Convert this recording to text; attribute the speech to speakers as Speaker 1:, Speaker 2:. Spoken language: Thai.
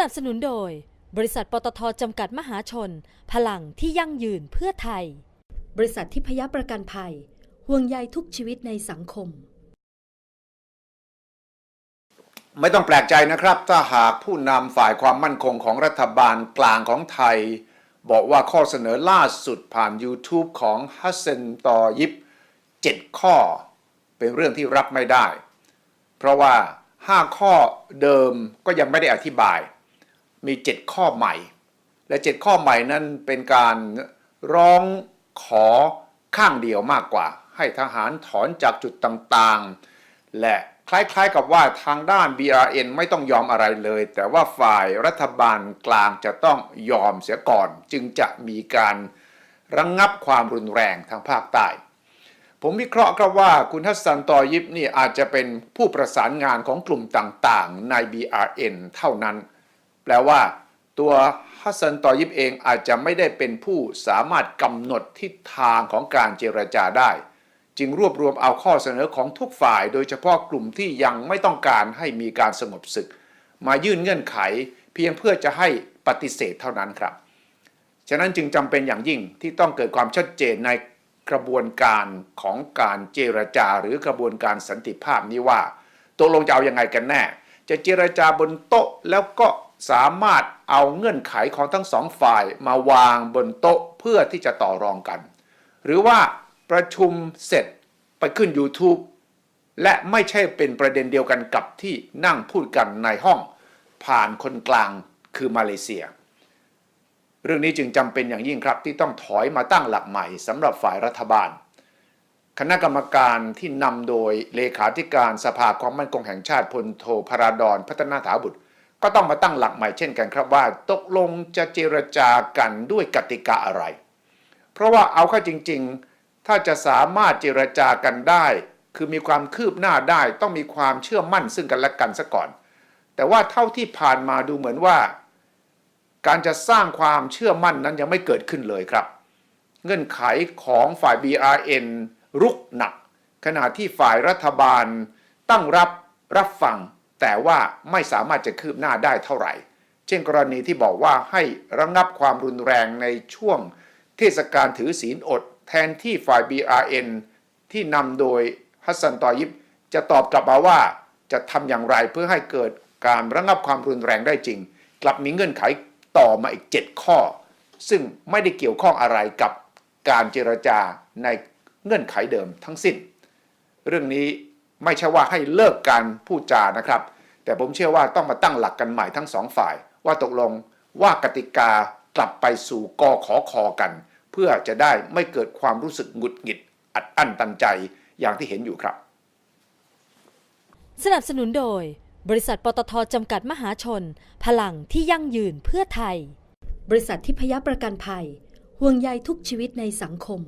Speaker 1: นับสนุนโดย บริษัทปตทจำกัดมหาชน พลังที่ยั่งยืนเพื่อไทย บริษัททิพยประกันภัย ห่วงใยทุกชีวิตในสังคม
Speaker 2: ไม่ต้องแปลกใจนะครับ ถ้าหากผู้นำฝ่ายความมั่นคงของรัฐบาลกลางของไทย บอกว่าข้อเสนอล่าสุดผ่าน YouTube ของฮัสเซนตอยิบ 7 ข้อ เป็นเรื่องที่รับไม่ได้ เพราะว่า 5 ข้อเดิมก็ยังไม่ได้อธิบาย มี 7 ข้อใหม่ และ 7 ข้อใหม่นั้นเป็นการร้องขอข้างเดียวมากกว่า ให้ทหารถอนจากจุดต่างๆ และคล้ายๆกับว่าทางด้าน BRN ไม่ต้องยอมอะไรเลย แต่ว่าฝ่ายรัฐบาลกลางจะต้องยอมเสียก่อน จึงจะมีการระงงับความรุนแรงทางภาคใต้ ผมวิเคราะห์ครับว่าคุณทัศสันตอยิบนี่อาจจะเป็นผู้ประสานงานของกลุ่มต่างๆ ใน BRN เท่านั้น แปลว่าตัวฮัสซันตอยิบเองอาจจะไม่ได้เป็นผู้สามารถกำหนดทิศทางของการเจรจาได้ จึงรวบรวมเอาข้อเสนอของทุกฝ่าย โดยเฉพาะกลุ่มที่ยังไม่ต้องการให้มีการสงบศึก มายื่นเงื่อนไข เพียงเพื่อจะให้ปฏิเสธเท่านั้นครับ ฉะนั้นจึงจำเป็นอย่างยิ่งที่ต้องเกิดความชัดเจนในกระบวนการของการเจรจาหรือกระบวนการสันติภาพนี้ว่าตกลงจะเอาอยังไงกันแน่ จะเจรจาบนโต๊ะแล้วก็ สามารถเอาเงื่อนไขของทั้งสองฝ่ายมาวางบนโต๊ะเพื่อที่จะต่อรองกัน หรือว่าประชุมเสร็จไปขึ้น YouTube และไม่ใช่เป็นประเด็นเดียวกันกับที่นั่งพูดกันในห้องผ่านคนกลางคือมาเลเซีย เรื่องนี้จึงจำเป็นอย่างยิ่งครับที่ต้องถอยมาตั้งหลักใหม่สำหรับฝ่ายรัฐบาล คณะกรรมการที่นำโดยเลขาธิการสภาความมั่นคงแห่งชาติพลโทพราดอนพัฒนาถาบุตร ก็ต้องมาตั้งหลักใหม่เช่นกันครับว่า ตกลงจะเจรจากันด้วยกติกาอะไร เพราะว่าเอาเข้าจริง ๆ ถ้าจะสามารถเจรจากันได้ คือมีความคืบหน้าได้ ต้องมีความเชื่อมั่นซึ่งกันและกันซะก่อน แต่ว่าเท่าที่ผ่านมาดูเหมือนว่า การจะสร้างความเชื่อมั่นนั้นยังไม่เกิดขึ้นเลยครับ เงื่อนไขของฝ่าย BRN รุกหนัก ขณะที่ฝ่ายรัฐบาลตั้งรับรับฟัง แต่ว่าไม่สามารถจะคืบหน้าได้เท่าไหร่ เช่นกรณีที่บอกว่าให้ระงงับความรุนแรงในช่วงเทศกาลถือศีลอด แทนที่ฝ่าย BRN ที่นำโดยฮัสซันตอยิบจะตอบกลับมาว่าจะทำอย่างไรเพื่อให้เกิดการระงับความรุนแรงได้จริง กลับมีเงื่อนไขต่อมาอีก 7 ข้อ ซึ่งไม่ได้เกี่ยวข้องอะไรกับการเจรจาในเงื่อนไขเดิมทั้งสิ้น เรื่องนี้ ไม่ใช่ว่าให้เลิกการพูดจานะครับ แต่ผมเชื่อว่าต้องมาตั้งหลักกันใหม่ทั้งสองฝ่าย ว่าตกลงว่ากติกากลับไปสู่กอขอคอกัน เพื่อจะได้ไม่เกิดความรู้สึกหงุดหงิด อัดอั้นตันใจอย่างที่เห็นอยู่ครับ
Speaker 1: สนับสนุนโดย บริษัทปตทจำกัดมหาชน พลังที่ยั่งยืนเพื่อไทย บริษัททิพยประกันภัย ห่วงใยทุกชีวิตในสังคม